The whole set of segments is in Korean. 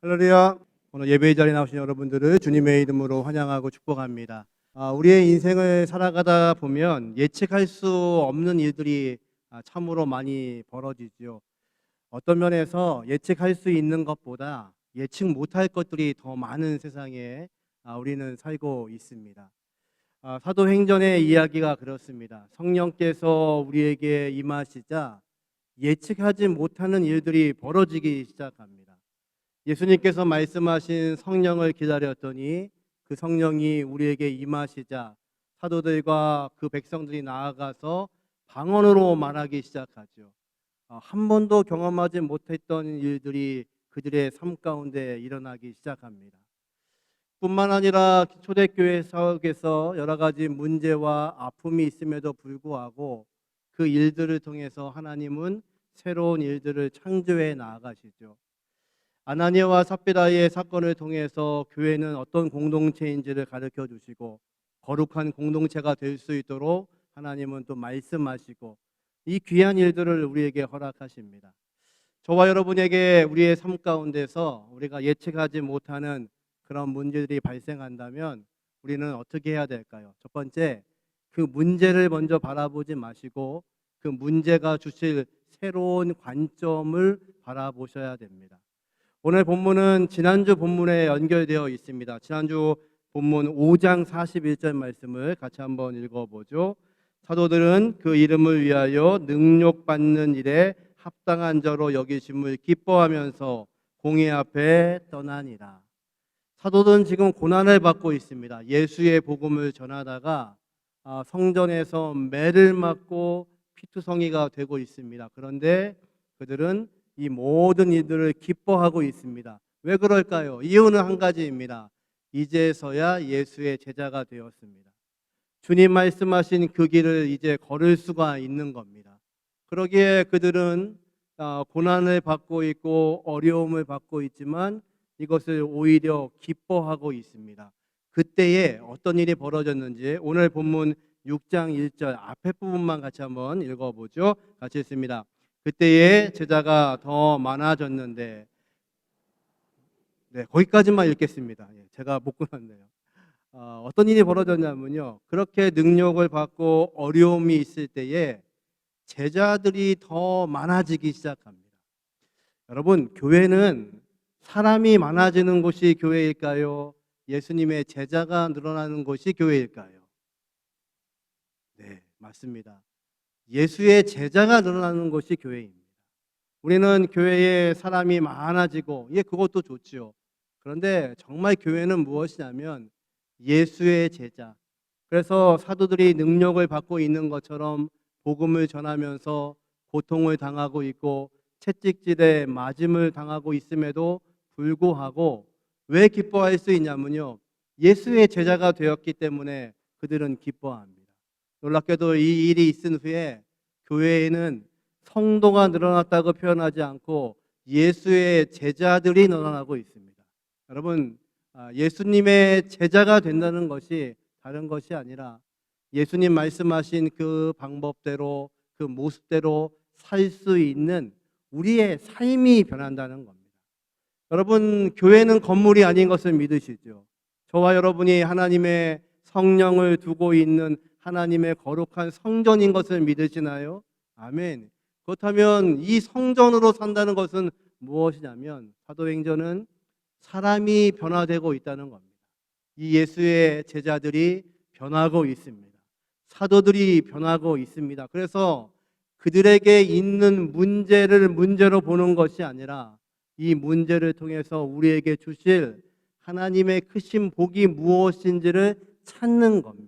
할렐루야. 오늘 예배의 자리에 나오신 여러분들을 주님의 이름으로 환영하고 축복합니다. 아, 우리의 인생을 살아가다 보면 예측할 수 없는 일들이 아, 참으로 많이 벌어지죠. 어떤 면에서 예측할 수 있는 것보다 예측 못할 것들이 더 많은 세상에 아, 우리는 살고 있습니다. 아, 사도행전의 이야기가 그렇습니다. 성령께서 우리에게 임하시자 예측하지 못하는 일들이 벌어지기 시작합니다. 예수님께서 말씀하신 성령을 기다렸더니 그 성령이 우리에게 임하시자 사도들과 그 백성들이 나아가서 방언으로 말하기 시작하죠. 어, 한 번도 경험하지 못했던 일들이 그들의 삶 가운데 일어나기 시작합니다. 뿐만 아니라 초대교회 사역에서 여러 가지 문제와 아픔이 있음에도 불구하고 그 일들을 통해서 하나님은 새로운 일들을 창조해 나아가시죠. 아나니아와 삽비라의 사건을 통해서 교회는 어떤 공동체인지를 가르쳐 주시고 거룩한 공동체가 될 수 있도록 하나님은 또 말씀하시고 이 귀한 일들을 우리에게 허락하십니다. 저와 여러분에게 우리의 삶 가운데서 우리가 예측하지 못하는 그런 문제들이 발생한다면 우리는 어떻게 해야 될까요? 첫 번째, 그 문제를 먼저 바라보지 마시고 그 문제가 주실 새로운 관점을 바라보셔야 됩니다. 오늘 본문은 지난주 본문에 연결되어 있습니다. 지난주 본문 5장 41절 말씀을 같이 한번 읽어보죠. 사도들은 그 이름을 위하여 능력받는 일에 합당한 자로 여기심을 기뻐하면서 공의 앞에 떠나니라. 사도들은 지금 고난을 받고 있습니다. 예수의 복음을 전하다가 아, 성전에서 매를 맞고 피투성이가 되고 있습니다. 그런데 그들은 이 모든 일들을 기뻐하고 있습니다. 왜 그럴까요? 이유는 한 가지입니다. 이제서야 예수의 제자가 되었습니다. 주님 말씀하신 그 길을 이제 걸을 수가 있는 겁니다. 그러기에 그들은 아, 고난을 받고 있고 어려움을 받고 있지만 이것을 오히려 기뻐하고 있습니다. 그때에 어떤 일이 벌어졌는지 오늘 본문 6장 1절 앞에 부분만 같이 한번 읽어보죠. 같이 읽습니다. 그때에 제자가 더 많아졌는데 네 거기까지만 읽겠습니다. 예, 제가 못 끊었네요. 어, 어떤 일이 벌어졌냐면요. 그렇게 능력을 받고 어려움이 있을 때에 제자들이 더 많아지기 시작합니다. 여러분 교회는 사람이 많아지는 곳이 교회일까요? 예수님의 제자가 늘어나는 곳이 교회일까요? 네, 맞습니다. 예수의 제자가 늘어나는 곳이 교회입니다. 우리는 교회에 사람이 많아지고, 예, 그것도 좋지요. 그런데 정말 교회는 무엇이냐면 예수의 제자. 그래서 사도들이 능력을 받고 있는 것처럼 복음을 전하면서 고통을 당하고 있고 채찍질에 맞음을 당하고 있음에도 불구하고 왜 기뻐할 수 있냐면요. 예수의 제자가 되었기 때문에 그들은 기뻐합니다. 놀랍게도 이 일이 있은 후에 교회에는 성도가 늘어났다고 표현하지 않고 예수의 제자들이 늘어나고 있습니다. 여러분, 아, 예수님의 제자가 된다는 것이 다른 것이 아니라 예수님 말씀하신 그 방법대로 그 모습대로 살 수 있는 우리의 삶이 변한다는 겁니다. 여러분, 교회는 건물이 아닌 것을 믿으시죠? 저와 여러분이 하나님의 성령을 두고 있는 하나님의 거룩한 성전인 것을 믿으시나요? 아멘. 그렇다면 이 성전으로 산다는 것은 무엇이냐면 사도행전은 사람이 변화되고 있다는 겁니다. 이 예수의 제자들이 변하고 있습니다. 사도들이 변하고 있습니다. 그래서 그들에게 있는 문제를 문제로 보는 것이 아니라 이 문제를 통해서 우리에게 주실 하나님의 크신 복이 무엇인지를 찾는 겁니다.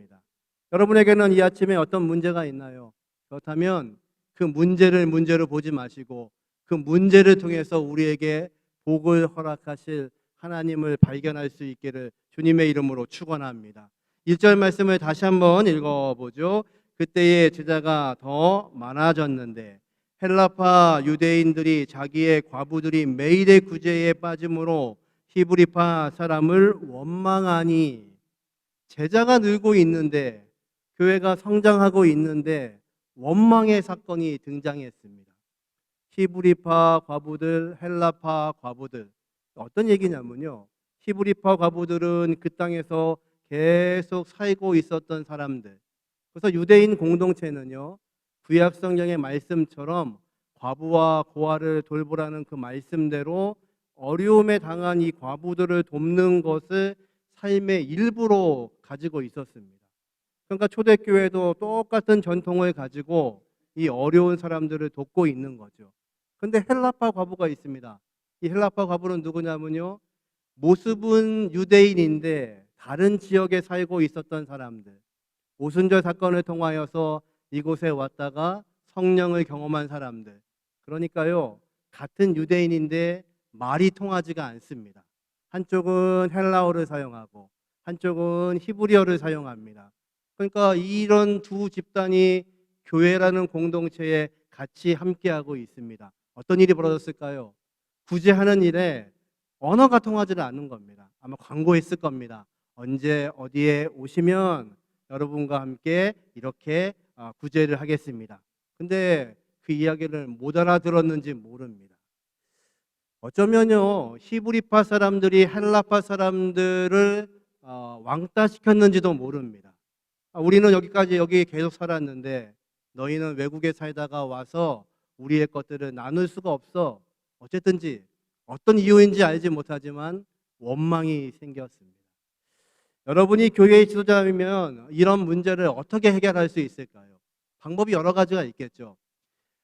여러분에게는 이 아침에 어떤 문제가 있나요? 그렇다면 그 문제를 문제로 보지 마시고 그 문제를 통해서 우리에게 복을 허락하실 하나님을 발견할 수 있기를 주님의 이름으로 축원합니다. 1절 말씀을 다시 한번 읽어보죠. 그때의 제자가 더 많아졌는데 헬라파 유대인들이 자기의 과부들이 매일의 구제에 빠짐으로 히브리파 사람을 원망하니 제자가 늘고 있는데 교회가 성장하고 있는데 원망의 사건이 등장했습니다. 히브리파 과부들, 헬라파 과부들 어떤 얘기냐면요. 히브리파 과부들은 그 땅에서 계속 살고 있었던 사람들. 그래서 유대인 공동체는요. 구약 성경의 말씀처럼 과부와 고아를 돌보라는 그 말씀대로 어려움에 당한 이 과부들을 돕는 것을 삶의 일부로 가지고 있었습니다. 그러니까 초대교회도 똑같은 전통을 가지고 이 어려운 사람들을 돕고 있는 거죠. 근데 헬라파 과부가 있습니다. 이 헬라파 과부는 누구냐면요. 모습은 유대인인데 다른 지역에 살고 있었던 사람들. 오순절 사건을 통하여서 이곳에 왔다가 성령을 경험한 사람들. 그러니까요. 같은 유대인인데 말이 통하지가 않습니다. 한쪽은 헬라어를 사용하고 한쪽은 히브리어를 사용합니다. 그러니까 이런 두 집단이 교회라는 공동체에 같이 함께하고 있습니다. 어떤 일이 벌어졌을까요? 구제하는 일에 언어가 통하지를 않는 겁니다. 아마 광고했을 겁니다. 언제 어디에 오시면 여러분과 함께 이렇게 아, 구제를 하겠습니다. 근데 그 이야기를 못 알아들었는지 모릅니다. 어쩌면요 히브리파 사람들이 헬라파 사람들을 어, 왕따 시켰는지도 모릅니다. 아, 우리는 여기까지 여기 계속 살았는데 너희는 외국에 살다가 와서 우리의 것들을 나눌 수가 없어. 어쨌든지 어떤 이유인지 알지 못하지만 원망이 생겼습니다. 여러분이 교회의 지도자이면 이런 문제를 어떻게 해결할 수 있을까요? 방법이 여러 가지가 있겠죠.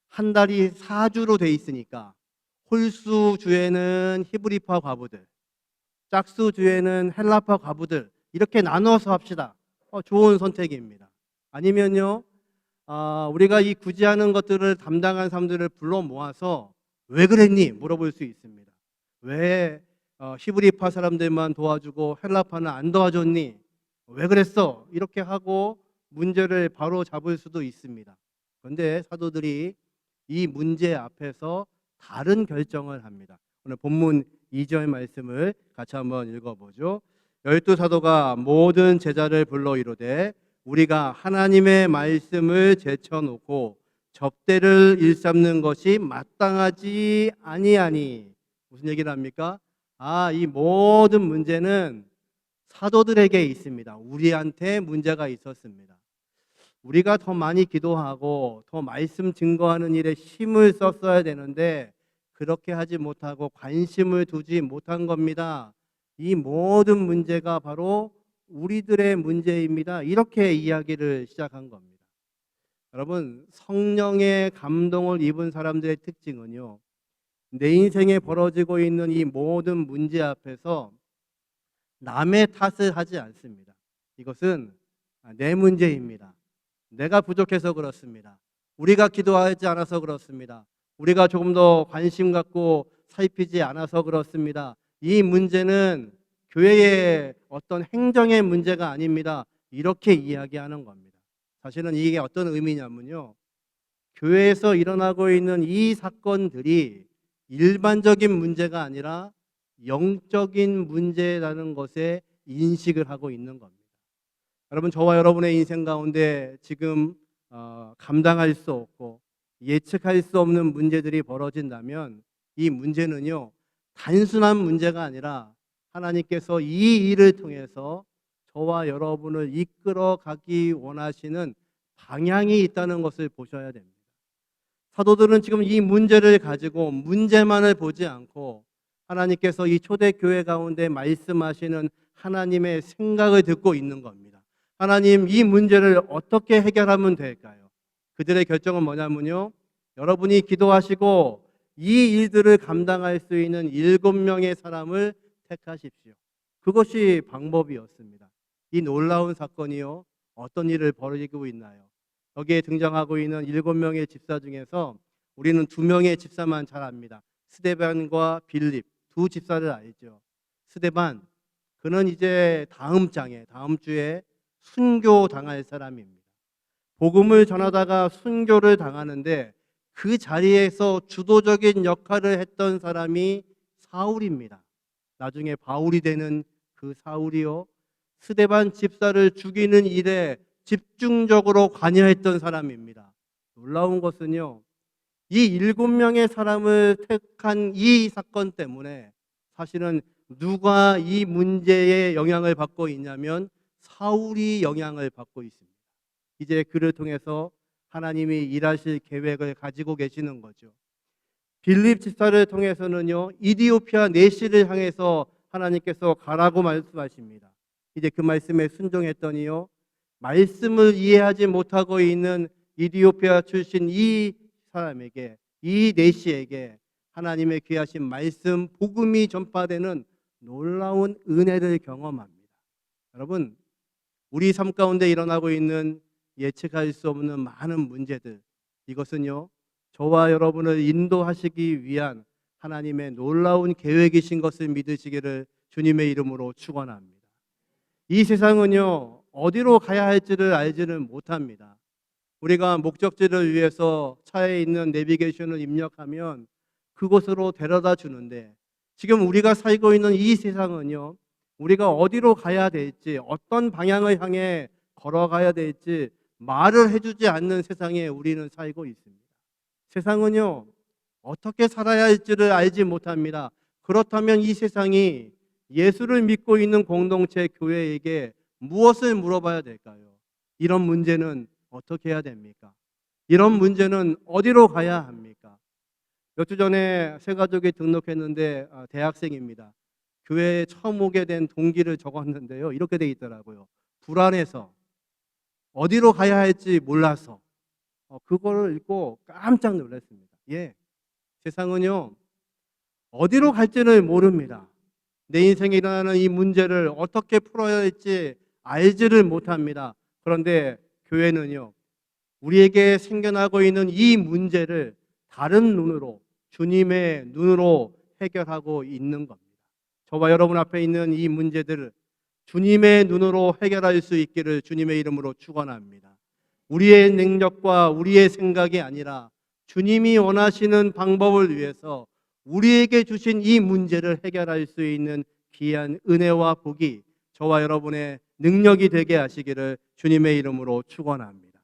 한 달이 4주로 돼 있으니까 홀수 주에는 히브리파 과부들, 짝수 주에는 헬라파 과부들 이렇게 나눠서 합시다. 어, 좋은 선택입니다. 아니면요, 아, 우리가 이 구제하는 것들을 담당한 사람들을 불러 모아서 왜 그랬니 물어볼 수 있습니다. 왜 어, 히브리파 사람들만 도와주고 헬라파는 안 도와줬니? 왜 그랬어? 이렇게 하고 문제를 바로 잡을 수도 있습니다. 그런데 사도들이 이 문제 앞에서 다른 결정을 합니다. 오늘 본문 2절 말씀을 같이 한번 읽어보죠. 열두 사도가 모든 제자를 불러 이르되 우리가 하나님의 말씀을 제쳐놓고 접대를 일삼는 것이 마땅하지 아니하니 무슨 얘기를 합니까? 아, 이 모든 문제는 사도들에게 있습니다. 우리한테 문제가 있었습니다. 우리가 더 많이 기도하고 더 말씀 증거하는 일에 힘을 썼어야 되는데 그렇게 하지 못하고 관심을 두지 못한 겁니다. 이 모든 문제가 바로 우리들의 문제입니다. 이렇게 이야기를 시작한 겁니다. 여러분, 성령의 감동을 입은 사람들의 특징은요. 내 인생에 벌어지고 있는 이 모든 문제 앞에서 남의 탓을 하지 않습니다. 이것은 내 문제입니다. 내가 부족해서 그렇습니다. 우리가 기도하지 않아서 그렇습니다. 우리가 조금 더 관심 갖고 살피지 않아서 그렇습니다. 이 문제는 교회의 어떤 행정의 문제가 아닙니다. 이렇게 이야기하는 겁니다. 사실은 이게 어떤 의미냐면요. 교회에서 일어나고 있는 이 사건들이 일반적인 문제가 아니라 영적인 문제라는 것에 인식을 하고 있는 겁니다. 여러분, 저와 여러분의 인생 가운데 지금 어, 감당할 수 없고 예측할 수 없는 문제들이 벌어진다면 이 문제는요, 단순한 문제가 아니라 하나님께서 이 일을 통해서 저와 여러분을 이끌어 가기 원하시는 방향이 있다는 것을 보셔야 됩니다. 사도들은 지금 이 문제를 가지고 문제만을 보지 않고 하나님께서 이 초대교회 가운데 말씀하시는 하나님의 생각을 듣고 있는 겁니다. 하나님, 이 문제를 어떻게 해결하면 될까요? 그들의 결정은 뭐냐면요. 여러분이 기도하시고 이 일들을 감당할 수 있는 일곱 명의 사람을 택하십시오. 그것이 방법이었습니다. 이 놀라운 사건이요. 어떤 일을 벌이고 있나요? 여기에 등장하고 있는 일곱 명의 집사 중에서 우리는 두 명의 집사만 잘 압니다. 스데반과 빌립 두 집사를 알죠. 스데반 그는 이제 다음 장에 다음 주에 순교 당할 사람입니다. 복음을 전하다가 순교를 당하는데 그 자리에서 주도적인 역할을 했던 사람이 사울입니다. 나중에 바울이 되는 그 사울이요. 스데반 집사를 죽이는 일에 집중적으로 관여했던 사람입니다. 놀라운 것은요. 이 일곱 명의 사람을 택한 이 사건 때문에 사실은 누가 이 문제에 영향을 받고 있냐면 사울이 영향을 받고 있습니다. 이제 그를 통해서 하나님이 일하실 계획을 가지고 계시는 거죠. 빌립 집사를 통해서는요, 이디오피아 내시를 향해서 하나님께서 가라고 말씀하십니다. 이제 그 말씀에 순종했더니요, 말씀을 이해하지 못하고 있는 이디오피아 출신 이 사람에게, 이 내시에게 하나님의 귀하신 말씀, 복음이 전파되는 놀라운 은혜를 경험합니다. 여러분, 우리 삶 가운데 일어나고 있는 예측할 수 없는 많은 문제들, 이것은요, 저와 여러분을 인도하시기 위한 하나님의 놀라운 계획이신 것을 믿으시기를 주님의 이름으로 축원합니다. 이 세상은요 어디로 가야 할지를 알지는 못합니다. 우리가 목적지를 위해서 차에 있는 내비게이션을 입력하면 그곳으로 데려다 주는데 지금 우리가 살고 있는 이 세상은요 우리가 어디로 가야 될지 어떤 방향을 향해 걸어가야 될지 말을 해주지 않는 세상에 우리는 살고 있습니다. 세상은요, 어떻게 살아야 할지를 알지 못합니다. 그렇다면 이 세상이 예수를 믿고 있는 공동체 교회에게 무엇을 물어봐야 될까요? 이런 문제는 어떻게 해야 됩니까? 이런 문제는 어디로 가야 합니까? 몇 주 전에 새 가족이 등록했는데 아, 대학생입니다. 교회에 처음 오게 된 동기를 적었는데요. 이렇게 돼 있더라고요. 불안해서 어디로 가야 할지 몰라서 어, 그거를 읽고 깜짝 놀랐습니다. 예. 세상은요, 어디로 갈지를 모릅니다. 내 인생에 일어나는 이 문제를 어떻게 풀어야 할지 알지를 못합니다. 그런데 교회는요, 우리에게 생겨나고 있는 이 문제를 다른 눈으로, 주님의 눈으로 해결하고 있는 겁니다. 저와 여러분 앞에 있는 이 문제들을 주님의 눈으로 해결할 수 있기를 주님의 이름으로 축원합니다. 우리의 능력과 우리의 생각이 아니라 주님이 원하시는 방법을 위해서 우리에게 주신 이 문제를 해결할 수 있는 귀한 은혜와 복이 저와 여러분의 능력이 되게 하시기를 주님의 이름으로 축원합니다.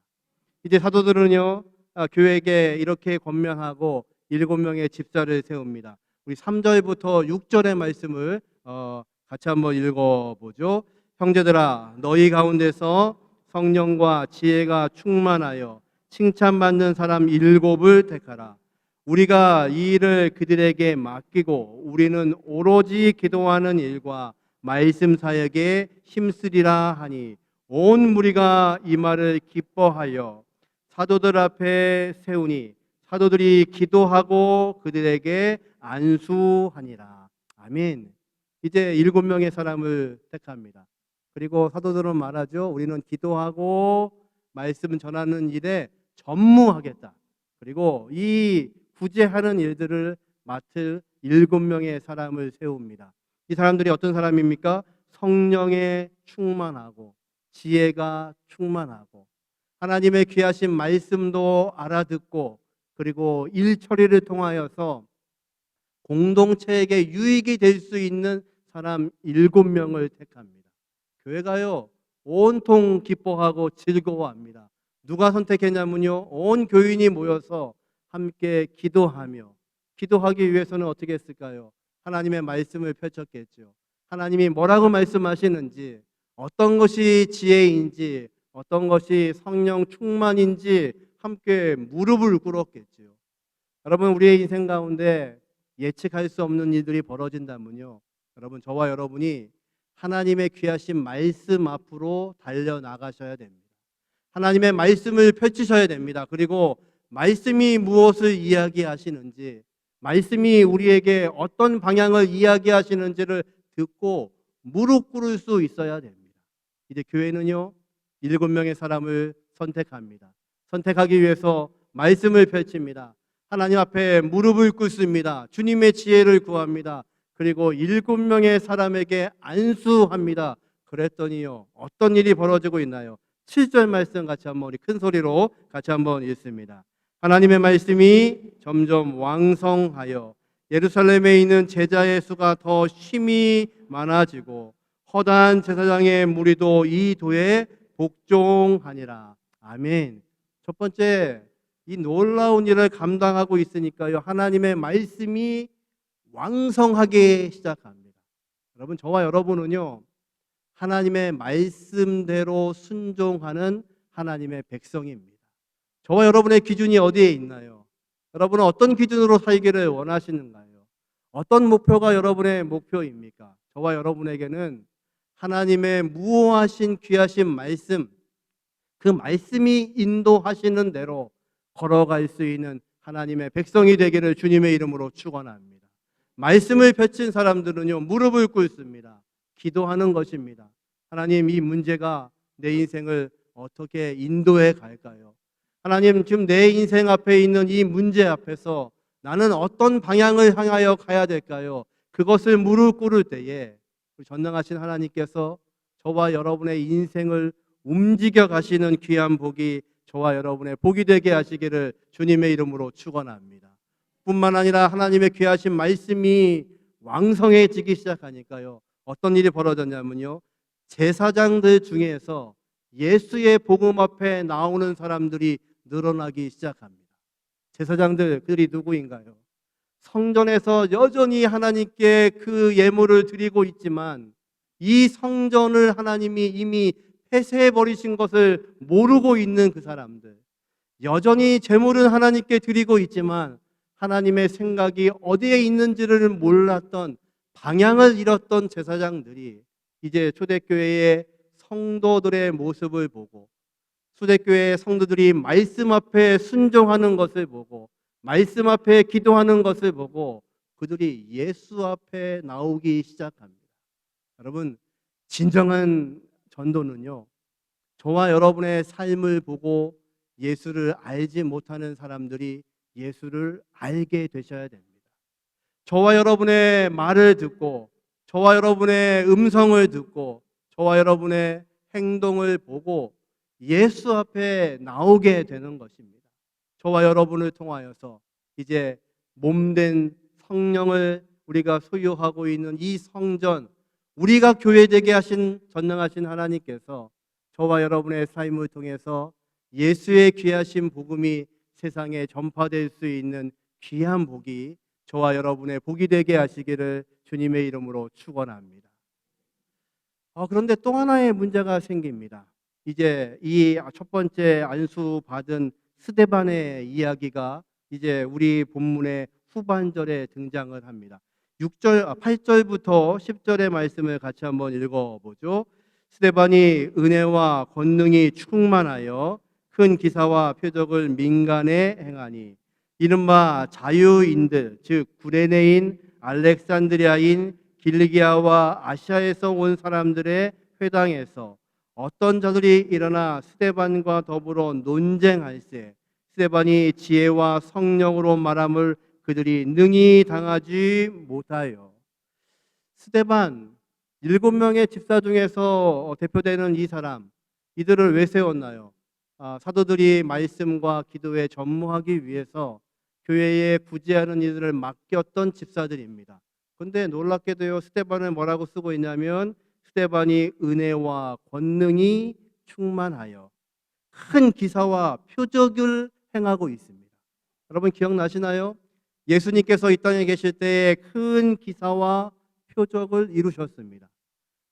이제 사도들은요 아, 교회에게 이렇게 권면하고 일곱 명의 집사를 세웁니다. 우리 3절부터 6절의 말씀을 어, 같이 한번 읽어보죠. 형제들아 너희 가운데서 성령과 지혜가 충만하여 칭찬받는 사람 일곱을 택하라. 우리가 이 일을 그들에게 맡기고 우리는 오로지 기도하는 일과 말씀 사역에 힘쓰리라 하니 온 무리가 이 말을 기뻐하여 사도들 앞에 세우니 사도들이 기도하고 그들에게 안수하니라. 아멘. 이제 일곱 명의 사람을 택합니다. 그리고 사도들은 말하죠. 우리는 기도하고 말씀 전하는 일에 전무하겠다. 그리고 이 구제하는 일들을 맡을 일곱 명의 사람을 세웁니다. 이 사람들이 어떤 사람입니까? 성령에 충만하고 지혜가 충만하고 하나님의 귀하신 말씀도 알아듣고 그리고 일 처리를 통하여서 공동체에게 유익이 될 수 있는 사람 일곱 명을 택합니다. 교회가요 온통 기뻐하고 즐거워합니다. 누가 선택했냐면요 온 교인이 모여서 함께 기도하며 기도하기 위해서는 어떻게 했을까요? 하나님의 말씀을 펼쳤겠죠. 하나님이 뭐라고 말씀하시는지 어떤 것이 지혜인지 어떤 것이 성령 충만인지 함께 무릎을 꿇었겠죠. 여러분 우리의 인생 가운데 예측할 수 없는 일들이 벌어진다면요. 여러분 저와 여러분이 하나님의 귀하신 말씀 앞으로 달려 나가셔야 됩니다. 하나님의 말씀을 펼치셔야 됩니다. 그리고 말씀이 무엇을 이야기하시는지, 말씀이 우리에게 어떤 방향을 이야기하시는지를 듣고 무릎 꿇을 수 있어야 됩니다. 이제 교회는요, 일곱 명의 사람을 선택합니다. 선택하기 위해서 말씀을 펼칩니다. 하나님 앞에 무릎을 꿇습니다. 주님의 지혜를 구합니다. 그리고 일곱 명의 사람에게 안수합니다. 그랬더니요, 어떤 일이 벌어지고 있나요? 7절 말씀 같이 한번 우리 큰 소리로 같이 한번 읽습니다. 하나님의 말씀이 점점 왕성하여 예루살렘에 있는 제자의 수가 더 심히 많아지고 허다한 제사장의 무리도 이 도에 복종하니라. 아멘. 첫 번째 이 놀라운 일을 감당하고 있으니까요. 하나님의 말씀이 왕성하게 시작합니다. 여러분, 저와 여러분은요, 하나님의 말씀대로 순종하는 하나님의 백성입니다. 저와 여러분의 기준이 어디에 있나요? 여러분은 어떤 기준으로 살기를 원하시는가요? 어떤 목표가 여러분의 목표입니까? 저와 여러분에게는 하나님의 무호하신 귀하신 말씀, 그 말씀이 인도하시는 대로 걸어갈 수 있는 하나님의 백성이 되기를 주님의 이름으로 축원합니다. 말씀을 펼친 사람들은요 무릎을 꿇습니다. 기도하는 것입니다. 하나님 이 문제가 내 인생을 어떻게 인도해 갈까요? 하나님 지금 내 인생 앞에 있는 이 문제 앞에서 나는 어떤 방향을 향하여 가야 될까요? 그것을 무릎 꿇을 때에 전능하신 하나님께서 저와 여러분의 인생을 움직여 가시는 귀한 복이 저와 여러분의 복이 되게 하시기를 주님의 이름으로 축원합니다. 뿐만 아니라 하나님의 귀하신 말씀이 왕성해지기 시작하니까요. 어떤 일이 벌어졌냐면요. 제사장들 중에서 예수의 복음 앞에 나오는 사람들이 늘어나기 시작합니다. 제사장들 그들이 누구인가요? 성전에서 여전히 하나님께 그 예물을 드리고 있지만 이 성전을 하나님이 이미 폐쇄해 버리신 것을 모르고 있는 그 사람들. 여전히 제물은 하나님께 드리고 있지만 하나님의 생각이 어디에 있는지를 몰랐던 방향을 잃었던 제사장들이 이제 초대교회의 성도들의 모습을 보고 초대교회 성도들이 말씀 앞에 순종하는 것을 보고 말씀 앞에 기도하는 것을 보고 그들이 예수 앞에 나오기 시작합니다. 여러분, 진정한 전도는요, 저와 여러분의 삶을 보고 예수를 알지 못하는 사람들이 예수를 알게 되셔야 됩니다. 저와 여러분의 말을 듣고, 저와 여러분의 음성을 듣고, 저와 여러분의 행동을 보고 예수 앞에 나오게 되는 것입니다. 저와 여러분을 통하여서 이제 몸된 성령을 우리가 소유하고 있는 이 성전, 우리가 교회되게 하신 전능하신 하나님께서 저와 여러분의 삶을 통해서 예수의 귀하신 복음이 세상에 전파될 수 있는 귀한 복이 저와 여러분의 복이 되게 하시기를 주님의 이름으로 축원합니다. 어, 그런데 또 하나의 문제가 생깁니다. 이제 이 첫 번째 안수 받은 스데반의 이야기가 이제 우리 본문의 후반절에 등장을 합니다. 6절 8절부터 10절의 말씀을 같이 한번 읽어 보죠. 스데반이 은혜와 권능이 충만하여 큰 기사와 표적을 민간에 행하니 이른바 자유인들 즉 구레네인 알렉산드리아인 길리기아와 아시아에서 온 사람들의 회당에서 어떤 자들이 일어나 스데반과 더불어 논쟁할세 스데반이 지혜와 성령으로 말함을 그들이 능히 당하지 못하여 스데반 일곱 명의 집사 중에서 대표되는 이 사람 이들을 왜 세웠나요? 아, 사도들이 말씀과 기도에 전무하기 위해서 교회에 구제하는 이들을 맡겼던 집사들입니다. 근데 놀랍게도요 스테반을 뭐라고 쓰고 있냐면 스테반이 은혜와 권능이 충만하여 큰 기사와 표적을 행하고 있습니다. 여러분 기억나시나요? 예수님께서 이 땅에 계실 때에 큰 기사와 표적을 이루셨습니다.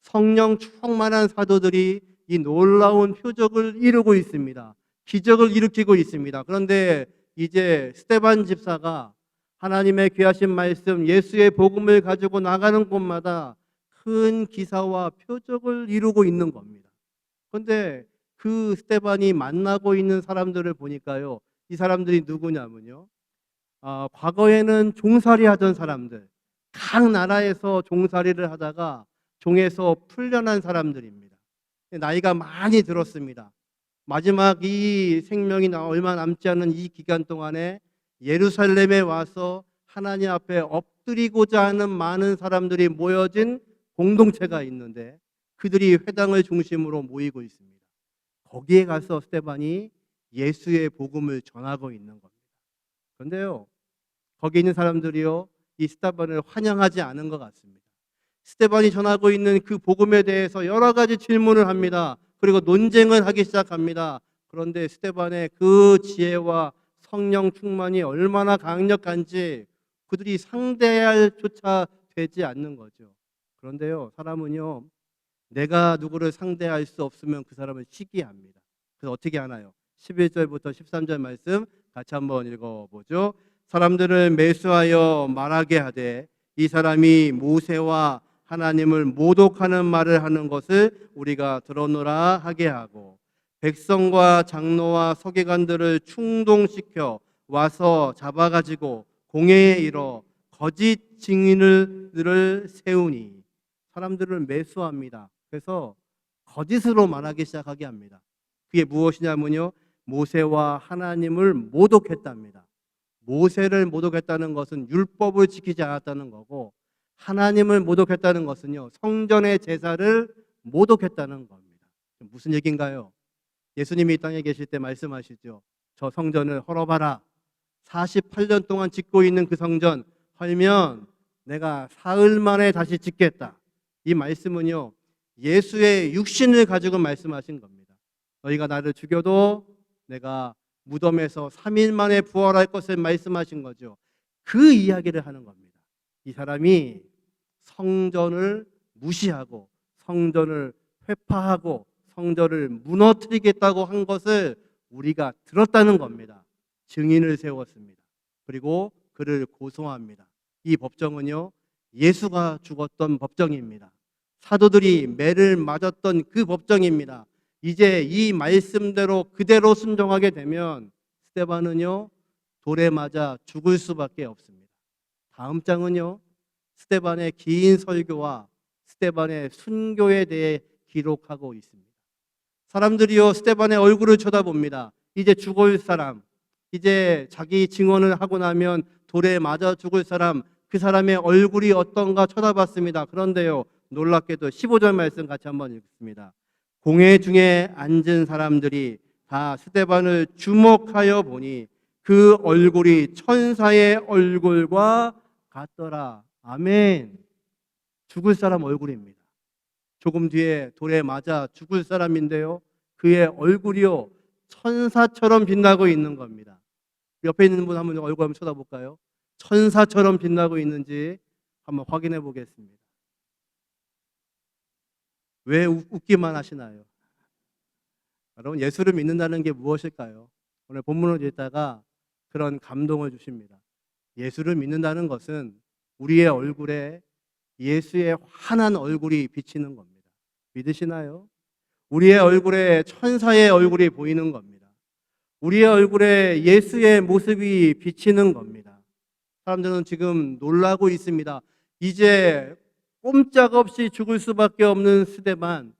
성령 충만한 사도들이 이 놀라운 표적을 이루고 있습니다. 기적을 일으키고 있습니다. 그런데 이제 스테반 집사가 하나님의 귀하신 말씀, 예수의 복음을 가지고 나가는 곳마다 큰 기사와 표적을 이루고 있는 겁니다. 그런데 그 스테반이 만나고 있는 사람들을 보니까요. 이 사람들이 누구냐면요. 아, 과거에는 종살이 하던 사람들, 각 나라에서 종살이를 하다가 종에서 풀려난 사람들입니다. 나이가 많이 들었습니다. 마지막 이 생명이 얼마 남지 않은 이 기간 동안에 예루살렘에 와서 하나님 앞에 엎드리고자 하는 많은 사람들이 모여진 공동체가 있는데 그들이 회당을 중심으로 모이고 있습니다. 거기에 가서 스테반이 예수의 복음을 전하고 있는 겁니다. 그런데요, 거기 있는 사람들이요, 이 스테반을 환영하지 않은 것 같습니다. 스테반이 전하고 있는 그 복음에 대해서 여러 가지 질문을 합니다. 그리고 논쟁을 하기 시작합니다. 그런데 스테반의 그 지혜와 성령 충만이 얼마나 강력한지 그들이 상대할 조차 되지 않는 거죠. 그런데요, 사람은요, 내가 누구를 상대할 수 없으면 그 사람은 시기합니다. 그래서 어떻게 하나요? 11절부터 13절 말씀 같이 한번 읽어보죠. 사람들을 매수하여 말하게 하되 이 사람이 모세와 하나님을 모독하는 말을 하는 것을 우리가 들어노라 하게 하고 백성과 장로와 서기관들을 충동시켜 와서 잡아가지고 공회에 이뤄 거짓 증인을 세우니 사람들을 매수합니다. 그래서 거짓으로 말하기 시작하게 합니다. 그게 무엇이냐면요. 모세와 하나님을 모독했답니다. 모세를 모독했다는 것은 율법을 지키지 않았다는 거고 하나님을 모독했다는 것은요. 성전의 제사를 모독했다는 겁니다. 무슨 얘기인가요? 예수님이 이 땅에 계실 때 말씀하시죠. 저 성전을 헐어봐라. 48년 동안 짓고 있는 그 성전 헐면 내가 사흘 만에 다시 짓겠다. 이 말씀은요. 예수의 육신을 가지고 말씀하신 겁니다. 너희가 나를 죽여도 내가 무덤에서 3일 만에 부활할 것을 말씀하신 거죠. 그 이야기를 하는 겁니다. 이 사람이 성전을 무시하고 성전을 회파하고 성전을 무너뜨리겠다고 한 것을 우리가 들었다는 겁니다. 증인을 세웠습니다. 그리고 그를 고소합니다. 이 법정은요, 예수가 죽었던 법정입니다. 사도들이 매를 맞았던 그 법정입니다. 이제 이 말씀대로 그대로 순종하게 되면 스테반은요, 돌에 맞아 죽을 수밖에 없습니다. 다음 장은요, 스테반의 긴 설교와 스테반의 순교에 대해 기록하고 있습니다. 사람들이요, 스테반의 얼굴을 쳐다봅니다. 이제 죽을 사람, 이제 자기 증언을 하고 나면 돌에 맞아 죽을 사람, 그 사람의 얼굴이 어떤가 쳐다봤습니다. 그런데요, 놀랍게도 15절 말씀 같이 한번 읽습니다. 공회 중에 앉은 사람들이 다 스테반을 주목하여 보니 그 얼굴이 천사의 얼굴과 같더라. 아멘. 죽을 사람 얼굴입니다. 조금 뒤에 돌에 맞아 죽을 사람인데요. 그의 얼굴이요. 천사처럼 빛나고 있는 겁니다. 옆에 있는 분 한번 얼굴 한번 쳐다볼까요? 천사처럼 빛나고 있는지 한번 확인해 보겠습니다. 왜 웃- 웃기만 하시나요? 여러분, 예수를 믿는다는 게 무엇일까요? 오늘 본문을 읽다가 그런 감동을 주십니다. 예수를 믿는다는 것은 우리의 얼굴에 예수의 환한 얼굴이 비치는 겁니다. 믿으시나요? 우리의 얼굴에 천사의 얼굴이 보이는 겁니다. 우리의 얼굴에 예수의 모습이 비치는 겁니다. 사람들은 지금 놀라고 있습니다. 이제 꼼짝없이 죽을 수밖에 없는 스데반,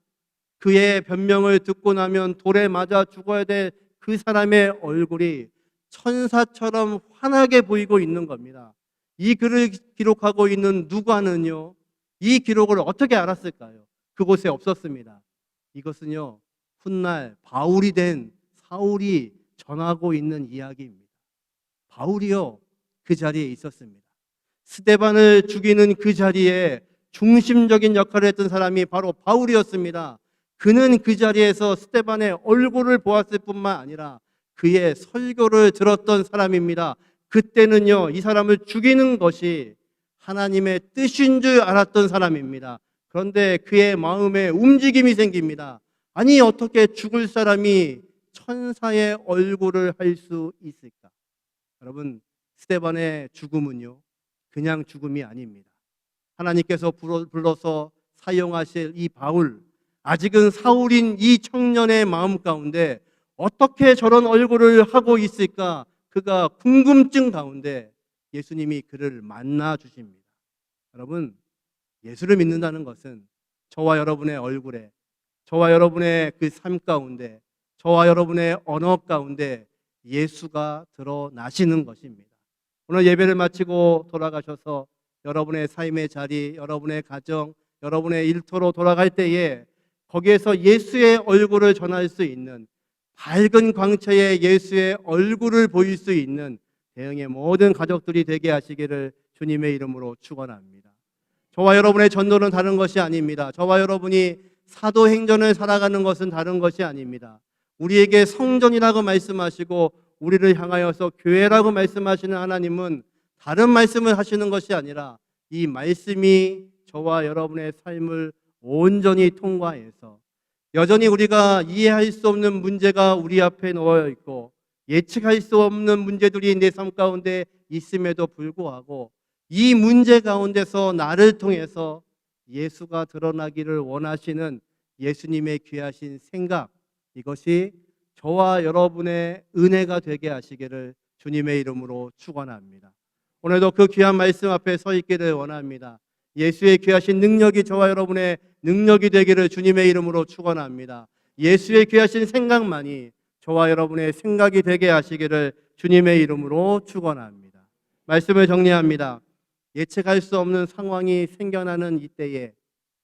그의 변명을 듣고 나면 돌에 맞아 죽어야 될 그 사람의 얼굴이 천사처럼 환하게 보이고 있는 겁니다. 이 글을 기록하고 있는 누가는요, 이 기록을 어떻게 알았을까요? 그곳에 없었습니다. 이것은요, 훗날 바울이 된 사울이 전하고 있는 이야기입니다. 바울이요, 그 자리에 있었습니다. 스테반을 죽이는 그 자리에 중심적인 역할을 했던 사람이 바로 바울이었습니다. 그는 그 자리에서 스테반의 얼굴을 보았을 뿐만 아니라 그의 설교를 들었던 사람입니다. 그때는요, 이 사람을 죽이는 것이 하나님의 뜻인 줄 알았던 사람입니다. 그런데 그의 마음에 움직임이 생깁니다. 아니, 어떻게 죽을 사람이 천사의 얼굴을 할 수 있을까? 여러분, 스테반의 죽음은요, 그냥 죽음이 아닙니다. 하나님께서 불러- 불러서 사용하실 이 바울, 아직은 사울인 이 청년의 마음 가운데 어떻게 저런 얼굴을 하고 있을까? 그가 궁금증 가운데 예수님이 그를 만나 주십니다. 여러분, 예수를 믿는다는 것은 저와 여러분의 얼굴에, 저와 여러분의 그 삶 가운데, 저와 여러분의 언어 가운데 예수가 드러나시는 것입니다. 오늘 예배를 마치고 돌아가셔서 여러분의 삶의 자리, 여러분의 가정, 여러분의 일터로 돌아갈 때에 거기에서 예수의 얼굴을 전할 수 있는 밝은 광채에 예수의 얼굴을 보일 수 있는 대형의 모든 가족들이 되게 하시기를 주님의 이름으로 축원합니다. 저와 여러분의 전도는 다른 것이 아닙니다. 저와 여러분이 사도 행전을 살아가는 것은 다른 것이 아닙니다. 우리에게 성전이라고 말씀하시고 우리를 향하여서 교회라고 말씀하시는 하나님은 다른 말씀을 하시는 것이 아니라 이 말씀이 저와 여러분의 삶을 온전히 통과해서 여전히 우리가 이해할 수 없는 문제가 우리 앞에 놓여 있고 예측할 수 없는 문제들이 내 삶 가운데 있음에도 불구하고 이 문제 가운데서 나를 통해서 예수가 드러나기를 원하시는 예수님의 귀하신 생각 이것이 저와 여러분의 은혜가 되게 하시기를 주님의 이름으로 축원합니다. 오늘도 그 귀한 말씀 앞에 서 있기를 원합니다. 예수의 귀하신 능력이 저와 여러분의 능력이 되기를 주님의 이름으로 축원합니다. 예수의 귀하신 생각만이 저와 여러분의 생각이 되게 하시기를 주님의 이름으로 축원합니다. 말씀을 정리합니다. 예측할 수 없는 상황이 생겨나는 이때에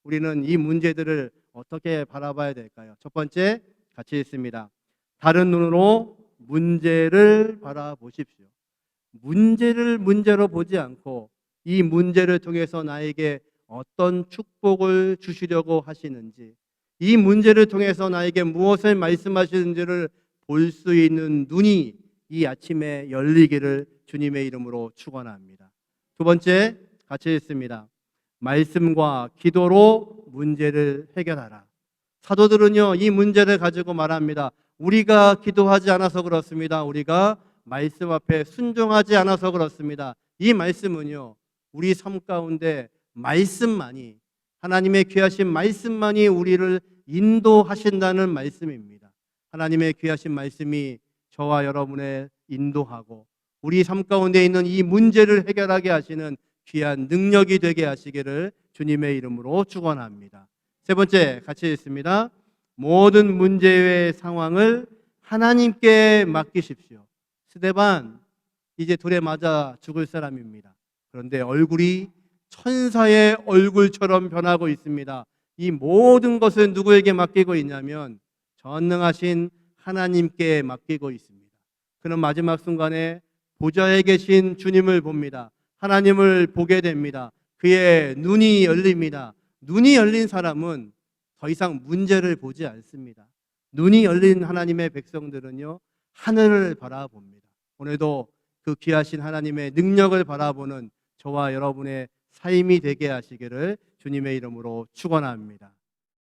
우리는 이 문제들을 어떻게 바라봐야 될까요? 첫 번째 같이 있습니다. 다른 눈으로 문제를 바라보십시오. 문제를 문제로 보지 않고 이 문제를 통해서 나에게 어떤 축복을 주시려고 하시는지, 이 문제를 통해서 나에게 무엇을 말씀하시는지를 볼 수 있는 눈이 이 아침에 열리기를 주님의 이름으로 축원합니다. 두 번째 같이 있습니다. 말씀과 기도로 문제를 해결하라. 사도들은요, 이 문제를 가지고 말합니다. 우리가 기도하지 않아서 그렇습니다. 우리가 말씀 앞에 순종하지 않아서 그렇습니다. 이 말씀은요, 우리 삶 가운데 말씀만이, 하나님의 귀하신 말씀만이 우리를 인도하신다는 말씀입니다. 하나님의 귀하신 말씀이 저와 여러분의 인도하고 우리 삶 가운데 있는 이 문제를 해결하게 하시는 귀한 능력이 되게 하시기를 주님의 이름으로 축원합니다. 세 번째 같이 있습니다. 모든 문제의 상황을 하나님께 맡기십시오. 스데반 이제 돌에 맞아 죽을 사람입니다. 그런데 얼굴이 천사의 얼굴처럼 변하고 있습니다. 이 모든 것을 누구에게 맡기고 있냐면 전능하신 하나님께 맡기고 있습니다. 그는 마지막 순간에 보좌에 계신 주님을 봅니다. 하나님을 보게 됩니다. 그의 눈이 열립니다. 눈이 열린 사람은 더 이상 문제를 보지 않습니다. 눈이 열린 하나님의 백성들은요, 하늘을 바라봅니다. 오늘도 그 귀하신 하나님의 능력을 바라보는 저와 여러분의 삶이 되게 하시기를 주님의 이름으로 축원합니다.